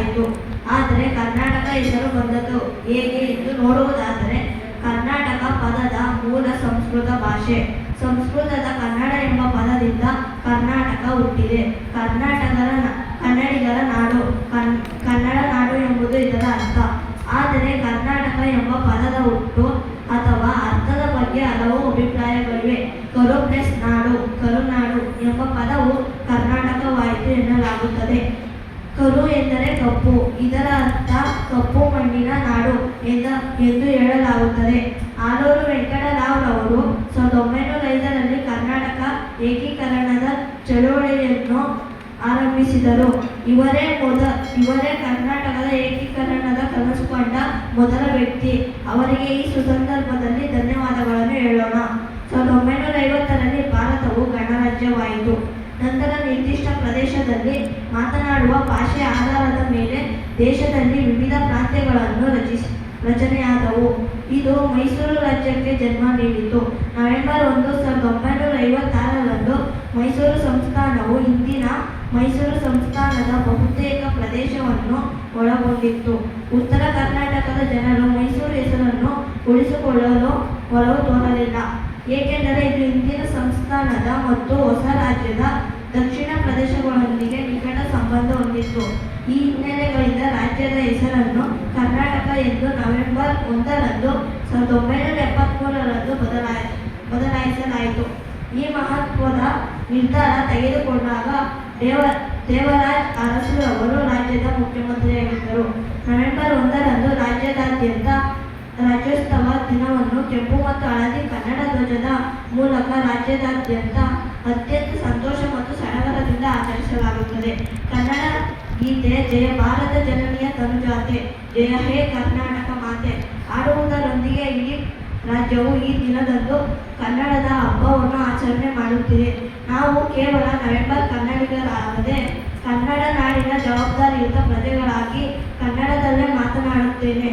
ರಚಿಸಲಾಯಿತು ಆದರೆ ಕರ್ನಾಟಕ ಹೆಸರು ಬಂದದ್ದು ಹೇಗೆ ಎಂದು ನೋಡುವುದಾದರೆ, ಕರ್ನಾಟಕ ಪದದ ಮೂಲ ಸಂಸ್ಕೃತ ಭಾಷೆ. ಸಂಸ್ಕೃತದ ಕನ್ನಡ ಎಂಬ ಪದದಿಂದ ಕರ್ನಾಟಕ ಹುಟ್ಟಿದೆ. ಕರ್ನಾಟಕದ ಕನ್ನಡಿಗರ ನಾಡು. ಕನ್, ಕನ್ನಡ ನಾಡು ಎಂಬುದು ಇದರ ಅರ್ಥ. ಆದರೆ ಕರ್ನಾಟಕ ಎಂಬ ಪದದ ಹುಟ್ಟು ಅಥವಾ ಅರ್ಥದ ಬಗ್ಗೆ ಹಲವು ಅಭಿಪ್ರಾಯಗಳಿವೆ. ಕರು ಪ್ಲಸ್ ನಾಡು, ಕರುನಾಡು ಎಂಬ ಪದವು ಕರ್ನಾಟಕವಾಯಿತು ಎನ್ನಲಾಗುತ್ತದೆ. ಕರು ಎಂದರೆ ಕಪ್ಪು, ಇದರ ಅರ್ಥ ಕಪ್ಪು ಮಣ್ಣಿನ ನಾಡು ಎಂದ, ಎಂದು ಹೇಳಲಾಗುತ್ತದೆ. ಆಲೂರು ವೆಂಕಟರಾವ್ರವರು ಸಾವಿರದ ಒಂಬೈನೂರ ಐದರಲ್ಲಿ ಕರ್ನಾಟಕ ಏಕೀಕರಣದ ಚಳುವಳಿಯನ್ನು ಆರಂಭಿಸಿದರು. ಇವರೇ ಮೊದ, ಇವರೇ ಕರ್ನಾಟಕದ ಏಕೀಕರಣದ ಕನಸು ಕಂಡ ಮೊದಲ ವ್ಯಕ್ತಿ. ಅವರಿಗೆ ಈ ಸುಸಂದರ್ಭದಲ್ಲಿ ಧನ್ಯವಾದಗಳನ್ನು ಹೇಳೋಣ. ಭಾಷೆ ಆಧಾರದ ಮೇಲೆ ದೇಶದಲ್ಲಿ ವಿವಿಧ ಪ್ರಾಂತ್ಯಗಳನ್ನು ರಚಿಸಿ, ರಚನೆಯಾದವು. ಇದು ಮೈಸೂರು ರಾಜ್ಯಕ್ಕೆ ಜನ್ಮ ನೀಡಿತು. ನವೆಂಬರ್ ಒಂದು ಸಾವಿರದ ಒಂಬೈನೂರ ಐವತ್ತಾರರಂದು ಮೈಸೂರು ಸಂಸ್ಥಾನವು ಇಂದಿನ ಮೈಸೂರು ಸಂಸ್ಥಾನದ ಬಹುತೇಕ ಪ್ರದೇಶವನ್ನು ಒಳಗೊಂಡಿತ್ತು. ಉತ್ತರ ಕರ್ನಾಟಕದ ಜನರು ಮೈಸೂರು ಹೆಸರನ್ನು ಉಳಿಸಿಕೊಳ್ಳಲು ಒಲವು ತೋರಲಿಲ್ಲ. ಏಕೆಂದರೆ ಇದು ಹಿಂದಿನ ಸಂಸ್ಥಾನದ ಮತ್ತು ಹೊಸ ರಾಜ್ಯದ ದಕ್ಷಿಣ ಪ್ರದೇಶಗಳೊಂದಿಗೆ ನಿಕಟ ಸಂಬಂಧ ಹೊಂದಿತ್ತು. ಈ ಹಿನ್ನೆಲೆಗಳಿಂದ ರಾಜ್ಯದ ಹೆಸರನ್ನು ಕರ್ನಾಟಕ ಎಂದು ನವೆಂಬರ್ ಒಂದರಂದು ಸಾವಿರದ ಒಂಬೈನೂರ ಎಪ್ಪತ್ತ್ಮೂರರಂದು ಬದಲಾಯ, ಬದಲಾಯಿಸಲಾಯಿತು. ಈ ಮಹತ್ವದ ನಿರ್ಧಾರ ತೆಗೆದುಕೊಂಡಾಗ ದೇವ, ದೇವರಾಜ್ ಅರಸುರವರು ರಾಜ್ಯದ ಮುಖ್ಯಮಂತ್ರಿಯಾಗಿದ್ದರು. ನವೆಂಬರ್ ಒಂದರಂದು ರಾಜ್ಯದಾದ್ಯಂತ ರಾಜ್ಯೋತ್ಸವ ದಿನವನ್ನು ಕೆಂಪು ಮತ್ತು ಹಳದಿ ಕನ್ನಡ ಧ್ವಜದ ಮೂಲಕ ರಾಜ್ಯದಾದ್ಯಂತ ಅತ್ಯಂತ ಆಚರಿಸಲಾಗುತ್ತದೆ. ಕನ್ನಡ ಗೀತೆ, ಜಯ ಭಾರತ ಜನನಿಯ ತನುಜಾತೆ, ಜಯ ಹೇ ಕರ್ನಾಟಕ ಮಾತೆ. ಆಡುವುದರೊಂದಿಗೆ ಇಡೀ ರಾಜ್ಯವು ಈ ದಿನದಂದು ಕನ್ನಡದ ಹಬ್ಬವನ್ನು ಆಚರಣೆ ಮಾಡುತ್ತಿದೆ. ನಾವು ಕೇವಲ ನವೆಂಬರ್ ಕನ್ನಡಿಗರಾಗದೆ ಕನ್ನಡ ನಾಡಿನ ಜವಾಬ್ದಾರಿಯುತ ಪ್ರಜೆಗಳಾಗಿ ಕನ್ನಡದಲ್ಲೇ ಮಾತನಾಡುತ್ತೇನೆ.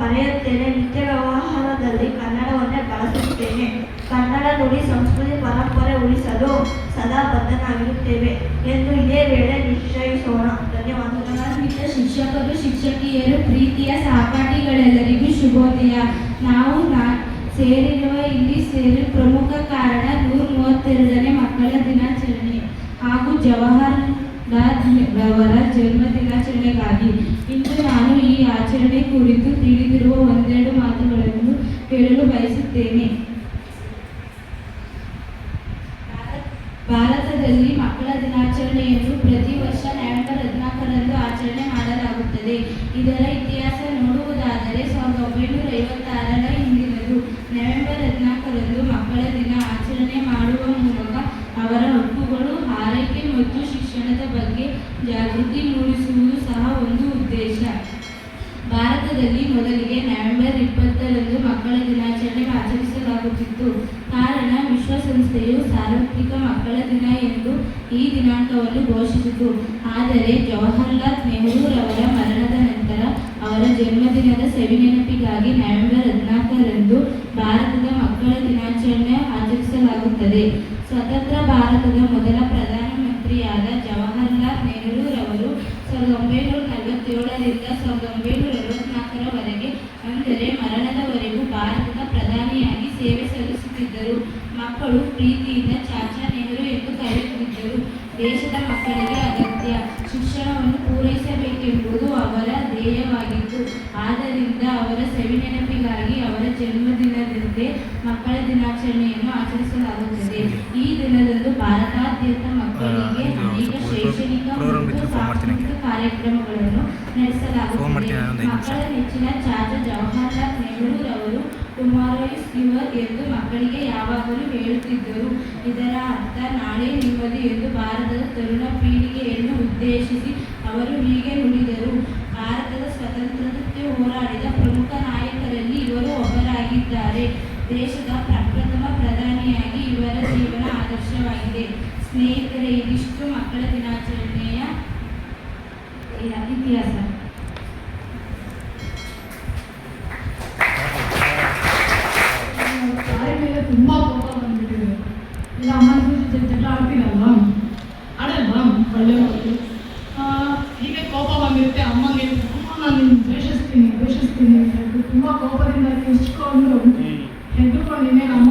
ಬರೆಯುತ್ತೇನೆ, ನಿತ್ಯ ವ್ಯವಹಾರದಲ್ಲಿ ಕನ್ನಡವನ್ನೇ ಬಳಸುತ್ತೇನೆ. ಕನ್ನಡ ನುಡಿ ಸಂಸ್ಕೃತಿ ಪರಂಪರೆ ಉಳಿಸಲು ಸದಾ ಬದ್ಧನಾಗಿರುತ್ತೇವೆ ಎಂದು ಇದೇ ವೇಳೆ ನಿಶ್ಚಯಿಸೋಣ. ಧನ್ಯವಾದಗಳು. ಶಿಕ್ಷಕರು, ಶಿಕ್ಷಕಿಯರು, ಪ್ರೀತಿಯ ಸಹಪಾಠಿಗಳೆಲ್ಲರಿಗೂ ಶುಭೋದಯ. ನಾವು ಸೇರಿರುವ ಇಲ್ಲಿ ಸೇರಿ ಪ್ರಮುಖ ಕಾರಣ ನೂರ ಮೂವತ್ತೆರಡನೇ ಮಕ್ಕಳ ದಿನಾಚರಣೆ ಹಾಗೂ ಜವಾಹರ್ಲಾಲ್ ಅವರ ಜನ್ಮ ದಿನಾಚರಣೆಗಾಗಿ ಇಂದು ನಾನು ಈ ಆಚರಣೆ ಕುರಿತು ಹೇಳಲು ಬಯಸುತ್ತೇನೆ. ಭಾರತ್- ಭಾರತದಲ್ಲಿ ಮಕ್ಕಳ ದಿನಾಚರಣೆಯನ್ನು ಪ್ರತಿ ವರ್ಷ ನವೆಂಬರ್ ಹದಿನಾಲ್ಕರಂದು ಆಚರಣೆ ಮಾಡಲಾಗುತ್ತದೆ. ಇದರ ಇತಿಹಾಸ ನೋಡುವುದಾದರೆ ಸಾವಿರದ ಒಂಬೈನೂರ ಐವತ್ತಾರರ ಹಿಂದಿನದು. ನವೆಂಬರ್ ಹದಿನಾಲ್ಕರಂದು ಮಕ್ಕಳ ದಿನ ಆಚರಣೆ ಮಾಡುವ ಮೂಲಕ ಅವರ ಹಕ್ಕುಗಳು, ಆರೈಕೆ ಮತ್ತು ಶಿಕ್ಷಣದ ಬಗ್ಗೆ ಜಾಗೃತಿ ಮೂಡಿಸುವುದು ಸಹ ಒಂದು ಉದ್ದೇಶ. ಭಾರತದಲ್ಲಿ ಮೊದಲಿಗೆ ನವೆಂಬರ್ ಇಪ್ಪತ್ತರಂದು ಮಕ್ಕಳ ದಿನಾಚರಣೆ ಆಚರಿಸಲಾಗುತ್ತಿತ್ತು ಕಾರಣ ವಿಶ್ವಸಂಸ್ಥೆಯು ಸಾರ್ವತ್ರಿಕ ಮಕ್ಕಳ ದಿನ ಎಂದು ಈ ದಿನಾಂಕವನ್ನು ಘೋಷಿಸಿತು. ಆದರೆ ಜವಾಹರ್ಲಾಲ್ ನೆಹರೂರವರ ಮರಣದ ನಂತರ ಅವರ ಜನ್ಮದಿನದ ಸವಿನೆನಪಿಗಾಗಿ ನವೆಂಬರ್ ಹದಿನಾಲ್ಕರಂದು ಭಾರತದ ಮಕ್ಕಳ ದಿನಾಚರಣೆ ಆಚರಿಸಲಾಗುತ್ತದೆ. ಸ್ವತಂತ್ರ ಭಾರತದ ಮೊದಲ ಪ್ರಧಾನಮಂತ್ರಿಯಾದ ಜವಾಹರ್ಲಾಲ್ ನೆಹರೂರವರು ಸಾವಿರದ ಒಂಬೈನೂರ ನಲವತ್ತೇಳರಿಂದ ಸಾವಿರದ ಒಂಬೈನೂರ ಅರವತ್ನಾಲ್ಕರವರೆಗೆ ಅಂದರೆ ಮರಣದವರೆಗೂ ಭಾರತದ ಪ್ರಧಾನಿಯಾಗಿ ಸೇವೆ ಸಲ್ಲಿಸುತ್ತಿದ್ದರು. ಮಕ್ಕಳು ಪ್ರೀತಿಯಿಂದ ಚಾಚಾ ದೇಶದ ಮಕ್ಕಳಿಗೆ ಅಗತ್ಯ ಶಿಕ್ಷಣವನ್ನು ಪೂರೈಸಬೇಕೆಂಬುದು ಅವರ ಧ್ಯೇಯವಾಗಿತ್ತು. ಆದ್ದರಿಂದ ಅವರ ಸವಿನೆನಪಿಗಾಗಿ ಅವರ ಜನ್ಮದಿನದಂತೆ ಮಕ್ಕಳ ದಿನಾಚರಣೆಯನ್ನು ಆಚರಿಸಲಾಗುತ್ತದೆ. ಈ ದಿನದಂದು ಭಾರತಾದ್ಯಂತ ಮಕ್ಕಳಿಗೆ ಅನೇಕ ಶೈಕ್ಷಣಿಕ ಮತ್ತು ಸಾಂಸ್ಕೃತಿಕ ಕಾರ್ಯಕ್ರಮಗಳನ್ನು ನಡೆಸಲಾಗುತ್ತದೆ. ಮಕ್ಕಳ ನೆಚ್ಚಿನ ಚಾಚಾ ಜವಾಹರ್ಲಾಲ್ ನೆಹರೂರವರು ಟುಮಾರೋ ಇಸ್ ಯುವರ್ ಎಂದು ಮಕ್ಕಳಿಗೆ ಯಾವಾಗಲೂ ಹೇಳುತ್ತಿದ್ದರು ಇದರ ಅರ್ಥ ನಾಳೆ ನಿಮ್ಮದು ಎಂದು ಭಾರತದ ತರುಣ ಪೀಳಿಗೆಯನ್ನು ಉದ್ದೇಶಿಸಿ ಅವರು ಹೀಗೆ ನುಡಿದರು. ಭಾರತದ ಸ್ವತಂತ್ರತೆ ಹೋರಾಡಿದ ಪ್ರಮುಖ ನಾಯಕರಲ್ಲಿ ಇವರು ಒಬ್ಬರಾಗಿದ್ದಾರೆ. ದೇಶದ ಪ್ರಪ್ರಥಮ ಪ್ರಧಾನಿಯಾಗಿ ಇವರ ಜೀವನ ಆದರ್ಶವಾಗಿದೆ. ಸ್ನೇಹಿತರೆ, ಇದಿಷ್ಟು ಮಕ್ಕಳ ದಿನಾಚರಣೆಯ ಇತಿಹಾಸ. ಒಳ್ಳೆ ಮಕ್ಕಳು ಹೀಗೆ ಕೋಪ ಬಂದಿರುತ್ತೆ ಅಮ್ಮಗೆ ತುಂಬ ನಾನು ದ್ವೇಷಿಸ್ತೀನಿ ದ್ವೇಷಿಸ್ತೀನಿ ಅಂತ ಹೇಳ್ಬಿಟ್ಟು ತುಂಬ ಕೋಪದಿಂದ ಹೆಚ್ಕೊಂಡು ಹೆದ್ರುಕೊಂಡಿನಿ ಅಮ್ಮ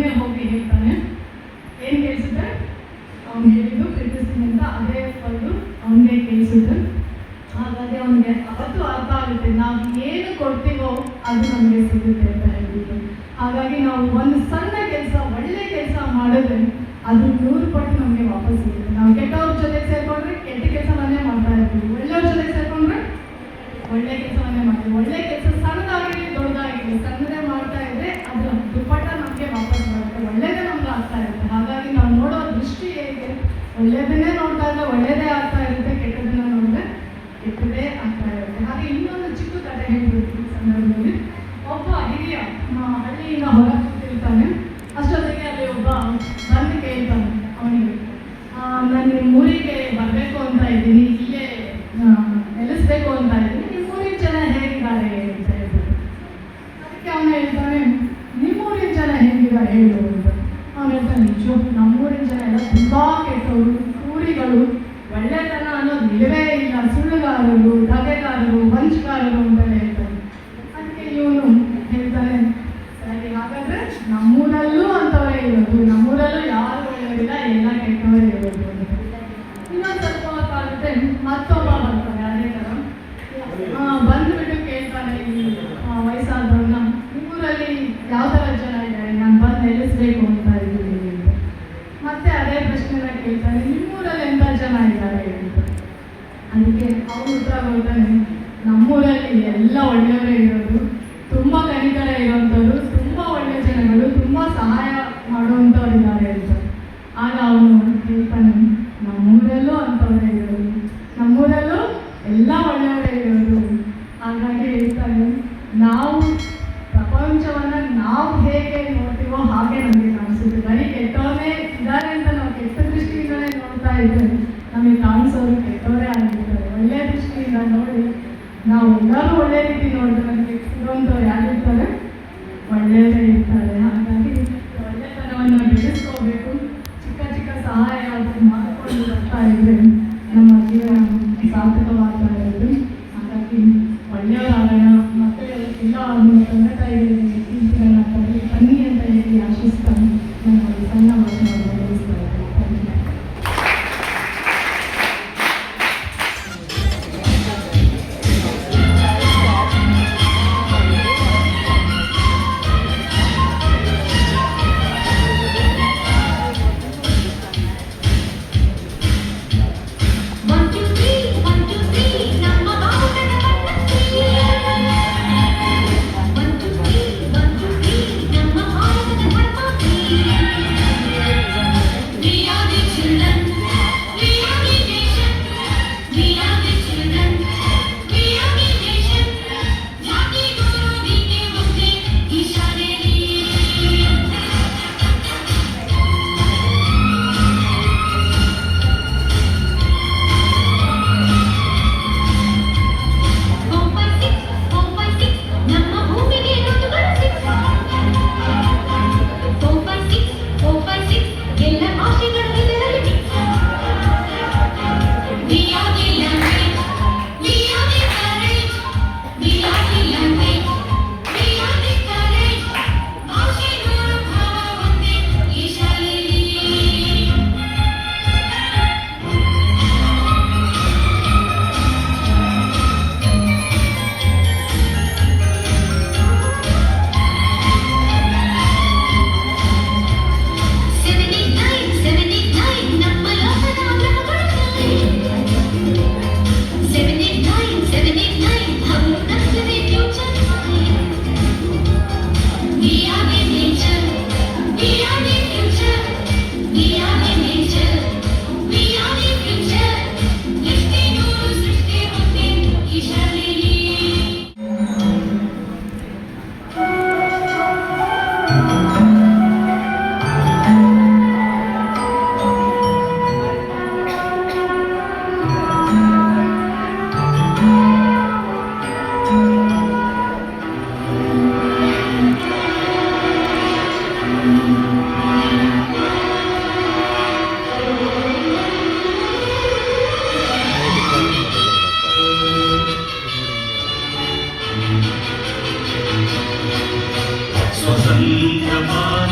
ಅವನೇ ಹೋಗಿ ಹೇಳ್ತಾನೆ. ಏನು ಕೇಳಿಸುತ್ತೆ? ಅವ್ನು ಹೇಳಿದ್ದು ಪ್ರೀತಿಸ್ತೀನಿ ಅಂತ ಅದೇ ಒಂದು ಅವನಿಗೆ ಕೇಳಿಸುತ್ತೆ. ಹಾಗಾಗಿ ಅವನಿಗೆ ಅವತ್ತು ಅರ್ಥ ಆಗುತ್ತೆ, ನಾವು ಏನು ಕೊಡ್ತೀವೋ ಅದು ನಮಗೆ Lebinin ಅದಕ್ಕೆ ಅವ್ರ ಹತ್ರ ಹೋದ್ರೆ ನಮ್ಮೂರಲ್ಲಿ ಎಲ್ಲ ಒಳ್ಳೆಯವರೇ ಇರೋದು. ತುಂಬ ಕನಿಕರ ಇರೋವಂಥವ್ರು ತುಂಬ ಒಳ್ಳೆ ಜನಗಳು, ತುಂಬ ಸಹಾಯ ಮಾಡುವಂಥವ್ರು ಇದ್ದಾರೆ ಅಂತ. ಆಗ ಅವನು ಹೇಳ್ತಾನೆ, ನಮ್ಮೂರಲ್ಲೂ ಅಂಥವ್ರೇ ಇರೋದು. ನಮ್ಮೂರಲ್ಲೂ ಎಲ್ಲ ಒಳ್ಳೆ ನಾವು ಎಲ್ಲರೂ ಒಳ್ಳೆ ರೀತಿ ನೋಡಿದ್ರೆ ನನಗೆ ಸಿಗೋಂಥವ್ರು ಯಾರಿರ್ತಾರೆ? ಒಳ್ಳೆಯದೇ on.